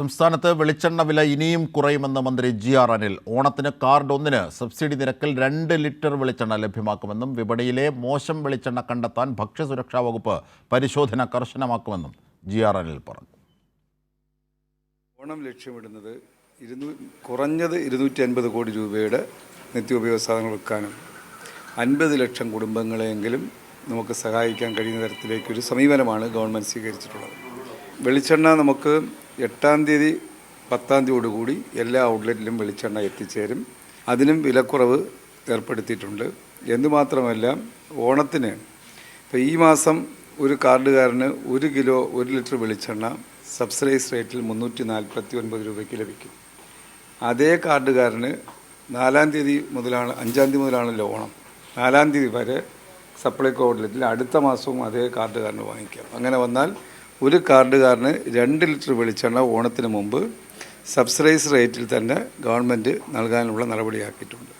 സംസ്ഥാനത്ത് വെളിച്ചെണ്ണ വില ഇനിയും കുറയുമെന്ന് മന്ത്രി ജി ആർ അനിൽ. ഓണത്തിന് കാർഡ് ഒന്നിന് സബ്സിഡി നിരക്കിൽ രണ്ട് ലിറ്റർ വെളിച്ചെണ്ണ ലഭ്യമാക്കുമെന്നും വിപണിയിലെ മോശം വെളിച്ചെണ്ണ കണ്ടെത്താൻ ഭക്ഷ്യസുരക്ഷാ വകുപ്പ് പരിശോധന കർശനമാക്കുമെന്നും ജി ആർ അനിൽ പറഞ്ഞു. ഓണം ലക്ഷ്യമിടുന്നത് ഇരുന്നൂ കുറഞ്ഞത് ഇരുന്നൂറ്റി അൻപത് കോടി രൂപയുടെ നിത്യോപയോഗ സാധനങ്ങൾ വിൽക്കാനും അൻപത് ലക്ഷം കുടുംബങ്ങളെയെങ്കിലും നമുക്ക് സഹായിക്കാൻ കഴിയുന്ന തരത്തിലേക്കൊരു സമീപനമാണ് ഗവൺമെന്റ് സ്വീകരിച്ചിട്ടുള്ളത്. വെളിച്ചെണ്ണ നമുക്ക് എട്ടാം തീയതി പത്താം തീയതിയോടുകൂടി എല്ലാ ഔട്ട്ലെറ്റിലും വെളിച്ചെണ്ണ എത്തിച്ചേരും. അതിനും വിലക്കുറവ് ഏർപ്പെടുത്തിയിട്ടുണ്ട്. എന്തുമാത്രമല്ല ഓണത്തിന് ഇപ്പോൾ ഈ മാസം ഒരു കാർഡുകാരന് ഒരു കിലോ ഒരു ലിറ്റർ വെളിച്ചെണ്ണ സബ്സിഡൈസ് റേറ്റിൽ മുന്നൂറ്റി നാൽപ്പത്തി ഒൻപത് രൂപയ്ക്ക് ലഭിക്കും. അതേ കാർഡുകാരന് നാലാം തീയതി മുതലാണ് അഞ്ചാം തീയതി മുതലാണല്ലോ ഓണം. നാലാം തീയതി വരെ സപ്ലൈകോ ഔട്ട്ലെറ്റിൽ അടുത്ത മാസവും അതേ കാർഡുകാരന് വാങ്ങിക്കാം. അങ്ങനെ വന്നാൽ ഒരു കാർഡുകാരന് രണ്ട് ലിറ്റർ വെളിച്ചെണ്ണ ഓണത്തിന് മുമ്പ് സബ്സിഡൈസ് റേറ്റിൽ തന്നെ ഗവൺമെന്റ് നൽകാനുള്ള നടപടിയാക്കിയിട്ടുണ്ട്.